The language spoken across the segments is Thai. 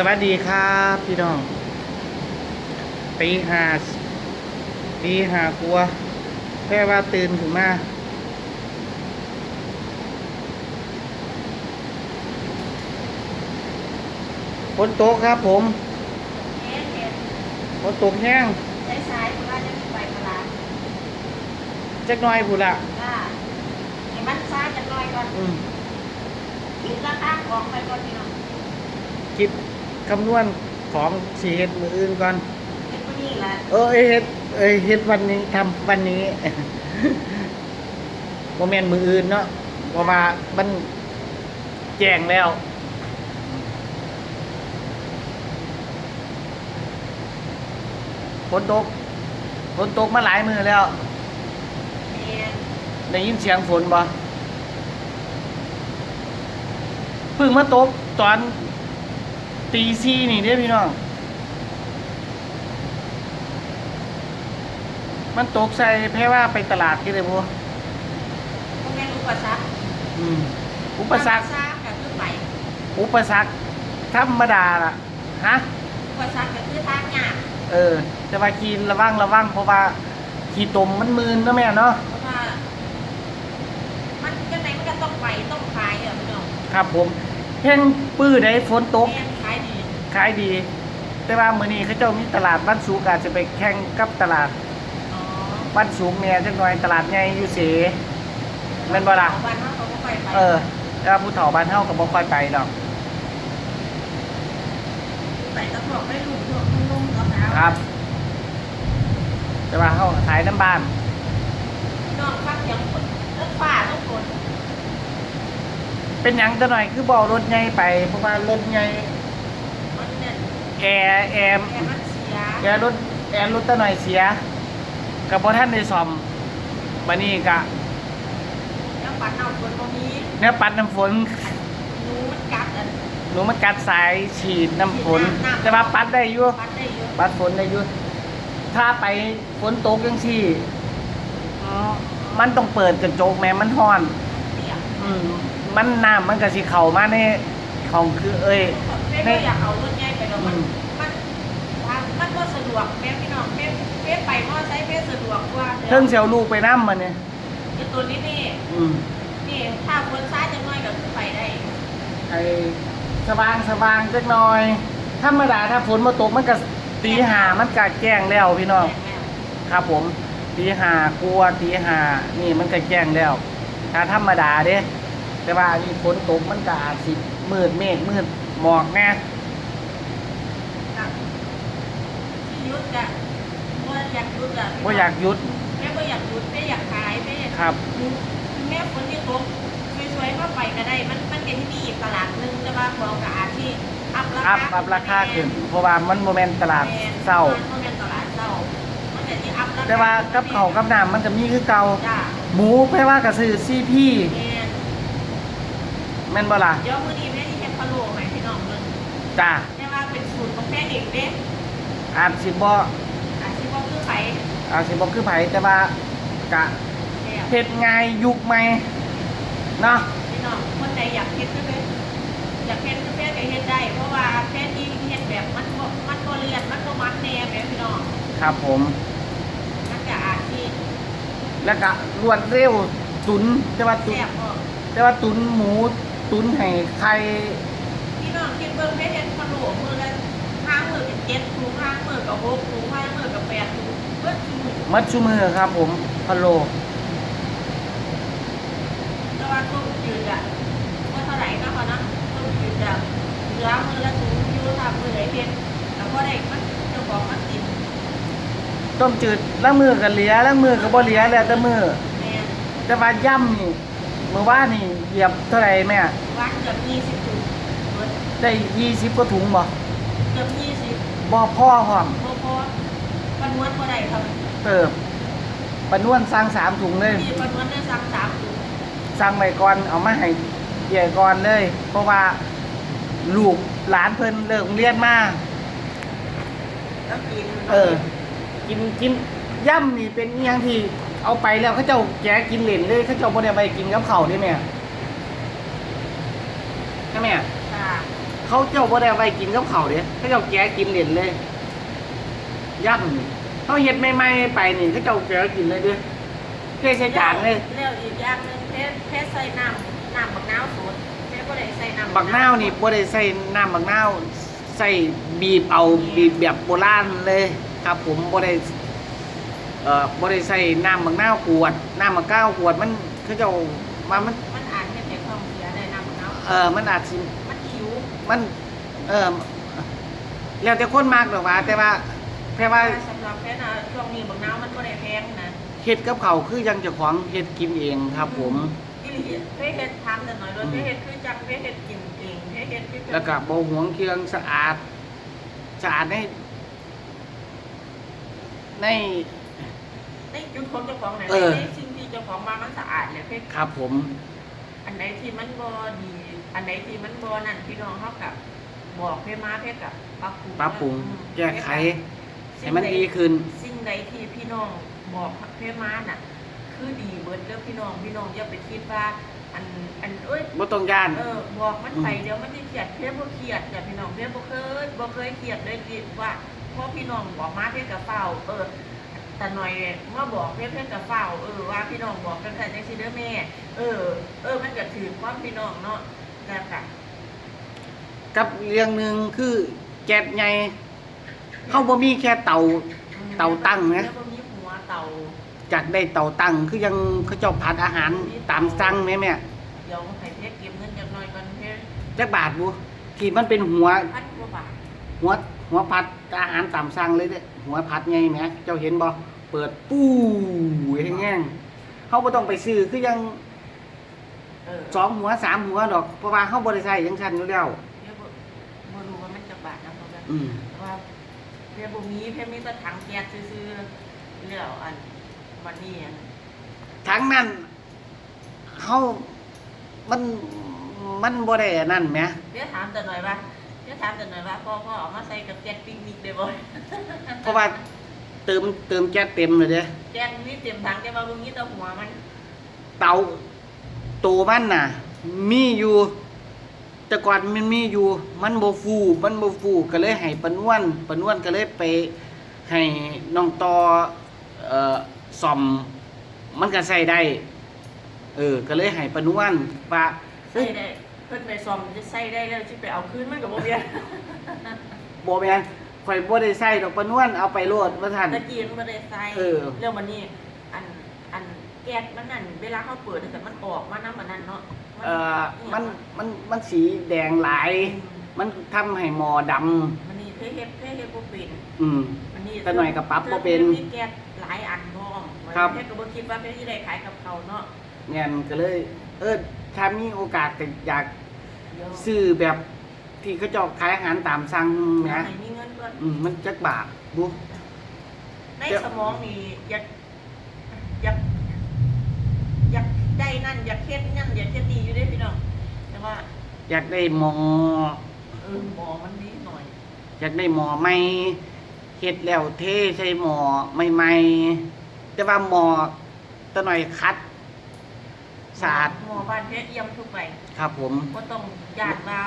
สวัสดีครับพี่น้องตีหาตีหากลัว แค่ว่าตื่นขึ้นมาฝนตกครับผมเห็นเห็นฝนตกแห้งใช้สายเพราะว่าจะมีไฟพลาจักหน้อยพูดละจ้าไอ้มันซ่าจะน้อยก่อนอืมคิดราคาของไปก่อนพี่น้องคิด คำนวณของสีเฮ็ดมืออื่นก่อนเฮ็ดพวกนี้แหละเออเอ้ยเฮ็ดเอ้ยเฮ็ดวันนี้ทำวันนี้โมเมนมืออื่นเนาะเพราะว่ามันแจ้งแล้ว ฝนตก ฝนตกมาหลายมือแล้ว เนี่ยได้ยินเสียงฝนบ่เพิ่งมาตกตอน ตีสี่นี่เด้อพี่น้อง มันตกใส่แพ้ว่าไปตลาดกี่เลยพวกพวกนี้อุปสรรคอืมอุปสรรคซ่าก็คือไปอุปสรรคธรรมดาล่ะ ฮะ อุปสรรคก็คือทางยากเออจะมากินระวังระวังเพราะว่าขี่ตมมันมืนเนาะแม่เนาะเพราะว่ามันยังไงมันก็ต้องไปต้องขายอะพี่น้องครับผมเพ่งปื้อได้ฝนตก แม่น ขายดีขายดี แต่ว่ามื้อนี้เขาเจ้ามีตลาดบ้านสูงอาจจะไปแข่งกับตลาดอ๋อบ้านสูงเนี่ยจังหน่อยตลาดใหญ่อยู่เสแม่นบ่ล่ะ วันเขาเขาก็ไปไปเออแต่ว่าผู้เฒ่าบ้านเฮาก็บ่ค่อยไปดอกไปตะพวกได้ลูกพวกนุ่มๆสาวๆครับ แต่ว่าเฮาขายน้ำบ้านพี่น้องฟังเสียงฝนรถฟ้ารถฝนเป็นหยังจังหน่อยคือบ่เอารถใหญ่ไปเพราะว่ารถใหญ่มันเนี่ย แอร์แอร์แอร์มันเสียแอร์รถแอร์รถตะหน่อยเสียกับบ่ท่านได้ซ่อมบัดนี้ก็แล้วปัดเอาฝนบ่มีเนื้อปัดน้ำฝนหนูมันกัดอันหนูมันกัดสายฉีดน้ำฝน แต่ว่าปัดได้อยู่ปัดได้เยอะปัดฝนได้อยู่ถ้าไปฝนตกจังซี่อืมมันต้องเปิดกระจกแม้มันร้อนเปียกอืมมันน้ำมันก็สิเข้ามาในของคือ เอ้ยแม่ก็อยากเอารถใหญ่ไป แล้วมันอืมมันทางมันก็สะดวกแม่พี่น้องแม่แม่ไปมอไซค์แม่สะดวกกว่าเทิงเสียวลูกไปน้ำมันเนี่ยคือตัวนี้นี่อืมนี่ถ้าฝนซ้ายจะน้อยก็คือไปได้ไอ้สว่างสว่างจักหน่อยธรรมดาถ้าฝนมาตกมันก็ตีหามันก็แจ้งแล้วพี่น้องครับผมตีหากลัวตีหานี่มันก็แจ้งแล้วถ้าธรรมดาเด้แต่ว่านี่ฝนตกมันก็อาจสิมืดเมฆมืดหมอกแน่ ครับ ที่ยุดอะว่าอยากยุดอะว่าอยากหยุดแม่ก็อยากยุดแม่อยากขายแม่อยากครับแม่ฝนที่ตกสวยๆเข้าไปก็ได้ มันมันเป็นที่นี่อีกตลาดหนึงแต่ว่าของกับอาชีพอัพราอัคาพอัพราคาขึ้น เพราะว่ามันโมเมนตลาดเศร้า มันเป็นตลาดเศร้ามันจะที่อัพราคาแต่ว่ากับเขาวกับน้ำมันก็มีคือเก่าจ้าหมูแปลว่ากระสือซีพี่แม่นแม่นบ่ล่ะเดี๋ยวมื้อนี้แม่ที่เฮ็ดพะโล้ให้พี่น้องเบิ่งจ้าแต่ว่าเป็นสูตรของแม่เองเด้ อาจสิบ่อาชีพบ่คือไผอาจสิบ่คือไผแต่ว่ากะแซ่บเฮ็ดง่ายยุคใหม่เนาะพี่น้องคนใดอยากเฮ็ดคือเฮ็ดอยากเฮ็ดคือแม่ก็เฮ็ดได้ เพราะว่าแม่ที่เฮ็ดแบบมันบ่มันบ่เลียนมันบ่มัดแน่แม่พี่น้องครับผม มันก็อาชีพแล้วก็รวดเร็วตุนแต่ว่าตุนแซ่บบ่แต่ว่าตุนหมูตุนให้ไข่พี่น้องคิดเบิ่งแม่เฮ็ดพะโล้มื้อละห้ามื้อก็ เจ็ดถุงห้ามื้อก็หกถุงห้ามื้อก็แปดถุงเบิดถุงมัดชูมือครับผมพะโลแต่ว่าต้มจืดอะก็เท่าไหร่นะพอนะต้มจืดอะเหลือมือละถุงอยู่ทำมือไหนเพ็ดแล้วก็ได้มันเจ้าของมันติดต้มจืดล้างมือกับเหลียล้างมือกับบ่เหลียแล้วแต่มือแม่แต่ว่าย่ำนี่เมื่อวานนี่เหยียบเท่าไหร่แม่วัดเกือบยี่สิบถุงเบิดได้ยี่สิบกว่าถุงบ่เกือบยี่สิบ บ่พ่อพร้อมพอพอปนวนก็ได้ครับเติบปานวนสั่งสามถุงเลย มีปนวนได้สั่งสามถุงสั่งไว้ก่อนเอามาให้ใหญ่ก่อนเลย เพราะว่าลูกหลานเพิ่นเลิกโรงเรียนมาแล้วกินเออ กินกินย่ำนี่เป็นอหยังที่เอาไปแล้วเขาเจ้าแกะกินเหลนเลยเขาเจ้าบ่ได้ไปกินกับเขาวได้แม่ใช่ไหมค่ะ เขาเจ้าบ่ได้เอาไปกินกับเขาวเด้เขาเจ้าแกะกินเล่นเลยย่ำนี่เขาเฮ็ดใหม่ๆไปนี่เขาเจ้าแกะกินเลยเด้อเทใส่จานเลยแล้วอีกอย่างหนึงเพชรเพชรใส่น้ำน้ำบักนาวสดเพชรบ่ได้ใส่น้ำบักนาวนี่บ่ได้ใส่น้ำบักนาวใส่บีบเอาบีบแบบโบราณเลย ครับผมบ่ได้เอ่อบ่ได้ใส่น้ำบักนาวขวด น้ำบักนาวขวดมันเขาเจ้ามามันมันอ่านเฮ็ดให้ท้องเสียได้น้ำบักนาว เออมันอาจสิ มันคิ้วมันเออแล้วแต่คนมากดอกว่า แต่ว่าแค่ว่าสำหรับเพชรนะช่วงนี้บักนาวมันบ่ได้แพงนะเฮ็ดกับเขาวคือยังเจ้าของเฮ็ดกินเองครับ ผมอีหลีเพชรเฮ็ดทำแต่น้อยรถเพชรเฮ็ดคือจังเพชรเฮ็ดกินเองเพชรเฮ็ดคือแล้วก็บ่หวงเครื่องสะอาดสะอาดในในในจุดของเจ้าของไหนเออในสิ่งที่เจ้าของมามันสะอาดเลยเพชรครับผม อันไหนที่มันบ่ดี อันไหนที่มันบ่นั่นพี่น้องเขากับบอกเพชรมาเพชรกับปรับปรุงปรับปรุงอืมแก้ไขสิ่ให้งมันใดีขึ้น สิ่งใดที่พี่น้องบอกเพชรมาน่ะ คือดีเบิดเด้อพี่น้องพี่น้องอย่าไปคิดว่า อันอันเอ้ย บ่ต้องย่าน เออบอกมันไปอืมเดี๋ยวมันจะเครียดเพี้ยบ่เครียดแต่พี่น้องเพี้ยบ่เคยบ่เคยเครียดเลยดิว่าพอพี่น้องบอกมาเพี้ยกับเฝ้า เออแต่หน่อยเมื่อบอกเพี้ยเพี้ยกับเฝ้าเออว่าพี่น้องบอกกันแต่จังซี่เด้อแม่ เออ เออมันก็ถือความพี่น้องเนาะ แล้วก็กับเรื่องหนึงคือแก๊สใหญ่เฮาบ่มีแค่เตา เตาตั้งนะ แล้วก็มีหัวเตา จากได้เตาตั้งคือยังเขาเจ้าผัดอาหารตามสั่งแม่แม่เดี๋ยวให้เพชรเก็บเงินจักหน่อยก่อนเพชรจักบาทบ่ที่มันเป็นหัว พันกว่าบาทหัวหัวผัดอาหารตามสั่งเลยเด้อหัวผัดไงแหมเจ้าเห็นบ่เปิดปู้แห้งๆเฮาบ่ต้องไปซื้อคือยัง เออสองหัวสามหัวดอกเพราะว่าเฮาบ่ได้ใช้จังซั่นอยู่แล้ว เดี๋ยวบ่บ่รู้ว่ามันจะบาทนะเพราะว่าอืมว่าเพียบ่มีเพียมีแต่ถังแก๊สซื่อๆแล้วอันวันนี้อันทั้งนั้นเฮามันมันบ่ได้อันนั่นแหมเดี๋ยวถามแต่หน่อยว่าเดี๋ยวถามแต่หน่อยว่าพ่อพ่อเอามาใส่กับแก๊สปิกนิกได้บ่เพราะว่าเติมเติมแก๊สเต็มเลยเด้แก๊สนี่เต็มถังแต่ว่าบ่มีแต่หัวมัน เตา ตัวมันน่ะ มีอยู่ แต่ก่อนมันมีอยู่ มันบ่ฟู มันบ่ฟูก็เลยให้ปานวนปานวนก็เลยไปให้น้องต่อเอ่อซ่อมมันก็ใส่ได้ เออ ก็เลยให้ปานวนว่าใส่ได้เพิ่นไปซ่อมจะใส่ได้แล้วสิไปเอาคืนมันก็บ่เบียนบ่แม่นข่อยบ่ได้ใส่ดอกปานวนเอาไปโลดว่าซั่นตะกี้มันบ่ได้ใส่เออแล้ววันนี้อันอัน แก๊สมันนั่นเวลาเขาเปิดแต่มันออกมานำอันนั้นเนาะเอ่อมันมันมันสีแดงหลาย มันทำให้หมอดำมันนี่เคยเฮ็ดเคยเฮ็ดบ่เป็นอืม มันนี่แต่หน่อยก็ปรับบ่เป็นมีแก๊สหลายอันพร้อมครับเพชรก็บ่คิดว่าเพชรสิได้ขายกับเขาเนาะเงี้ยก็เลย เออถ้ามีโอกาสก็อยากเดี๋ยวซื้อแบบที่เขาเจะขายอาหารตามสั่งให้นะมีเงินก่อน อืมมันจักบาทบุ ในสมองนี่อยากอยากอยาก ได้นั่นอยากเฮ็ดนั่นอยากเฮ็ดนี่อยู่เด้พี่น้องแต่ว่าอยากได้หมอเออหมอมันนิดหน่อย อยากได้หมอใหม่เฮ็ดแล้วเทใส่หมอใหม่ๆแต่ว่าหมอตะหน่อยคัดสะอาดหมอบ้านเพชรเยี่ยมทุกไปครับผมบ่ต้องญาติว่า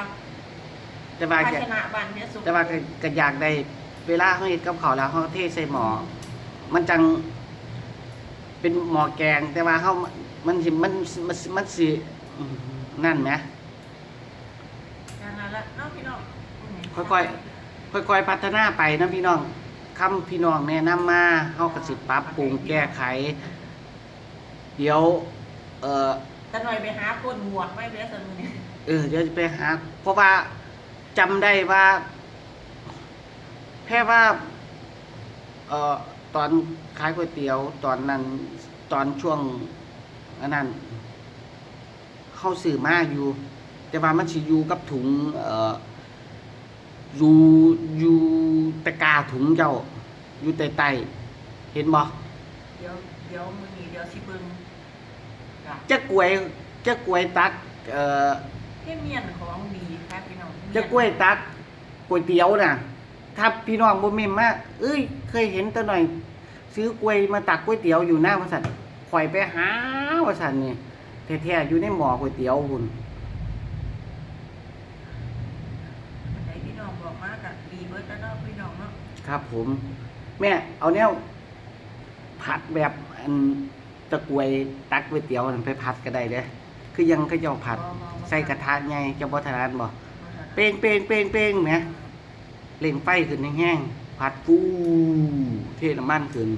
แต่ว่าภาก็ชนะบ้านเพชรสุขแต่ว่าก็ก็อยากได้เวลาเขาเฮ็ดกับข้าวแล้วเขาเทใส่หมอ มันจัง เป็นหมอแกง แต่ว่าเขา มันสิมันมันมันสิอืมนั่นไหมอย่างนั้นละเนาะพี่น้องมค่อยค่อยๆพัฒนาไปนะพี่น้องคำพี่น้องแนะนำมาเขาก็สิปรับปรุงแก้ไข เดี๋ยว เออแต่หน่อยไปหาคนหมวกไม่เบสมือนี่เออเดี๋ยวจะไปหา เพราะว่าจำได้ว่า แค่ว่า เอ่อตอนขายก๋วยเตี๋ยว ตอนนั้นตอนช่วง อันนั้นเข้าสื่อมาอยู่ แต่ว่ามันสิอยู่กับถุง เอ่ออยู่อยู่ตะกร้าถุงเจ้า อยู่ใต้ใต้เห็นบ่เดี๋ยวเดี๋ยวมือนี้เดี๋ยวสิเบิ่งจ้ะจะกล้วยจะกล้วยตัก เอ่อเฮ็ดเมียนของดีครับพี่น้องจะกล้วยตักก๋วยเตี๋ยวน่ะ ถ้าพี่น้องบ่แม่นมาเอ้ย เคยเห็นแตะหน่อย ซื้อกล้วยมาตักก๋วยเตี๋ยวอยู่หน้าวัดสัน ข่อยไปหาว่าสันนี่แท้ๆอยู่ในหมอก๋วยเตี๋ยวคุณไหนพี่น้องบอกมากอะดีเบิร์ดแล้วเนาะพี่น้องเนาะครับ ผม แม่เอาเนี่ยผัดแบบอันตะกวยตักก๋วยเตี๋ยวไปผัดก็ได้เด้คือยังก็ยังผัด ใส่กระทะไงจะาบ่ถนัดบ่เป้งเป้งเป้งเป้งนะเล่งไฟขึ้นแห้งผัดฟูเทน้ำมันขึ้น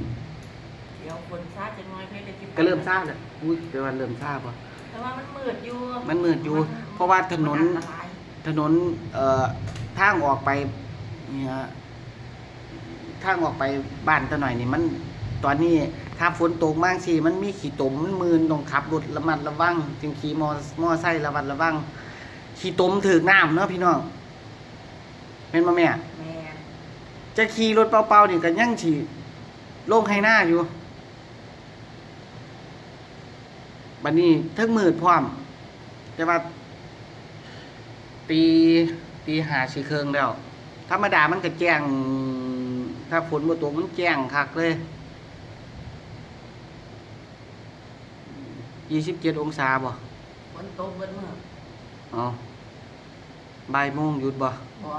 เดี๋ยวคนซาจะน้อยเพชรจะกินก็เริ่มซ่าแล้วอุ้ยแต่ว่าเริ่มซ่าบ่แต่ว่ามันมืดอยู่มันมืดอยู่ เพราะว่าถนนมัอัตรายถนนเอ่อทางออกไปเนี่ยทางออกไปบ้านตะหน่อยนี่มันตอนนี้ถ้าฝนตกมากสิมันมีขี่ตมมันมืนต้องขับรถระมัดระวังจึงขี่มอมอไซค์ระมัดระวังขี่ตมถึกน้ำเนาะพี่น้องเป็นมาแม่ แม่นจะขี่รถเปล่าๆนี่ก็ยังฉีลงให้หน้าอยู่ บัดนี้เทั้งมืดพร้อม แต่ว่า ตีตีหาสีเครื่องแล้ว ธรรมดามันก็แจ้ง ถ้าฝนบ่ตกมันแจ้งคักเลยยี่สิบเจ็ดองศาบ่ฝนตกเบิดมือเอาบ่ายโมงหยุดบ่บ่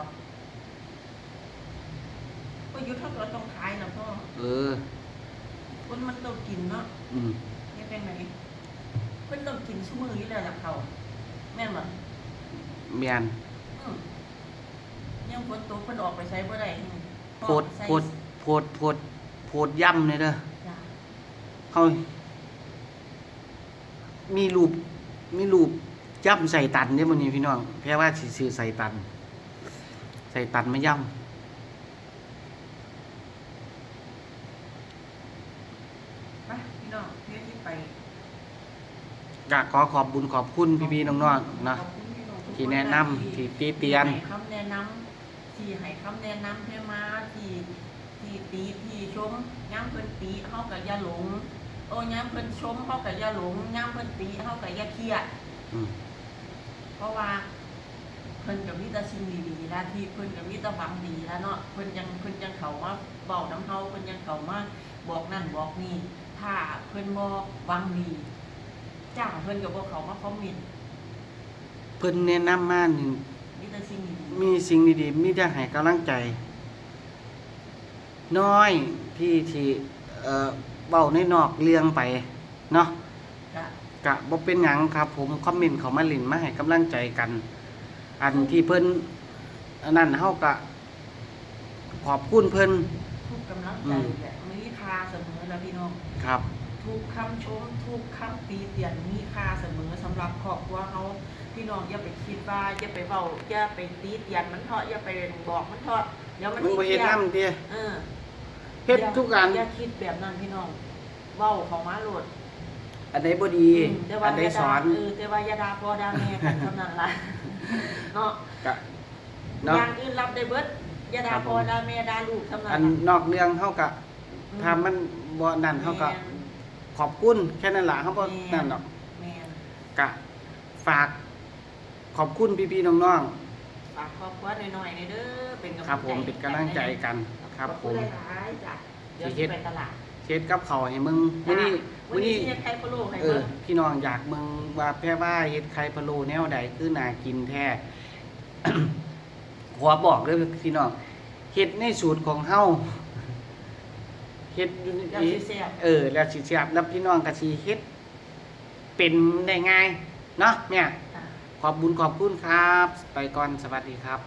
ก็หยุดเท่ากับต้องขายนะพ่อเออคนมันต้องกินเนาะอืมนี่เป็นไง เพิ่นต้องกินชั่วมืออยู่แล้วล่ะเขาแม่นบ่เมียนอืมยังฝนตกเพิ่นออกไปใช้บ่ได้โพดโพดโพดโพดโพดย่ำเลยเด้อจ้ะเขามีรูปมีรูปย่ำใส่ตันเนี่ยมันนี้พี่น้องแค่ว่าสิซื้อใส่ตัน ใส่ตันไม่ย่ไปพี่น้องเพื่อที่ไปำ กะขอขอบบุญขอบคุณพี่ๆน้องๆนะขอบคุณพี่องทุกคที่แนะนำที่ตีเตียน ให้คำแนะนำที่ให้คำแนะนำให้มาที่ที่ตีที่ชมย้ำเพิ่นตีเฮาก็อย่าหลง โอ้ย้ำเพิ่นชมเฮาก็อย่าหลงย้ำเพิ่นตีเฮาก็อย่าเครียด อืมเพราะว่าเพิ่นกับมิตรสิ่งดีๆแล้วที่เพิ่นกับมิตรหวังดีแล้วเนาะเพิ่นยังเพิ่นยังเขามาเบาน้ำเฮาเพิ่นยังเขามาบอกนั่นบอกนี่ถ้าเพิ่นบ่หวังดี จ้าเพิ่นก็บ่เขามาคอมเมนต์เพิ่นแนะนำมานี่มิตรสิ่งดีมีสิ่งดีๆมีแต่ให้กำลังใจ น้อยที่ที่เอ่อเบ้าในนอกเรื่องไปเนาะๆก็กะบ่เป็นหยังครับ ผมคอมเมนต์เขามาเลินมาให้กำลังใจกัน อันที่เพิ่นอันนั้นเฮากะขอบคุณเพิ่น ทุกกำลังอืใจมแบบมีค่าเสมอแล้วพี่น้อง ครับ ทุกคำชม ทุกคำตีเตียนมีค่าเสมอสำหรับครอบครัวเฮาพี่น้องอย่าไปคิดว่าอย่าไปเว้าอย่าไปตีเตียนมันเถาะอย่าไปบอกมันเถาะเดี๋ยวมันมึงสิบ่เฮ็ดครียนำติเออเฮ็ดทุกอันอย่าคิดแบบนั้นพี่น้องเว้าเขามาโหลดอันใดบ่ดีมแต่ว่าอันใดอย่าสอด่านเออแต่ว่าอย่าด่าพ่อด่าแม่กันเท่านั้นล่ะเนาะกะเนาะอย่างอื่นรับได้เบิดอย่าด่าครับผมพ่อด่าแม่ด่าลูกเท่านั้นอันนอกเรื่องเฮากะถ้ามันบ่นั่นเฮาก็ ขอบคุณแค่นั้นล่ะเฮาบ่นั่นดอกแม่นกะฝากขอบคุณพี่ๆน้องฝากครอบครัวหน่อยๆนี่เด้อเป็นกำลังใจๆครับผมเป็นกำลังใจกันครับขอผคุณม หลายๆจ้ะเดี๋ยวสิเฮ็สิดไปตลาดเช็ดกับเขาวให้มึงมื้อนี้วัมื้นอนี้นี้สิเฮ็ดไข่พะโล้ให้เอเบิ่องพี่น้องอยากมึงว่าแพ่ว่าเฮ็ดไข่พะโล้แนวใดคือน่ากินแท้ ขอบอกเลยพี่น้องเฮ็ดในสูตรของเฮา เฮ็ดอยู่ในแล้วสิแซ่บ เออ แล้วสิแซ่บแล้วพี่น้องก็สิเฮ็ด เป็นได้ง่าย เนาะเนี่ยจ้ะขอบบุญขอบคุณครับ ไปก่อนสวัสดีครับ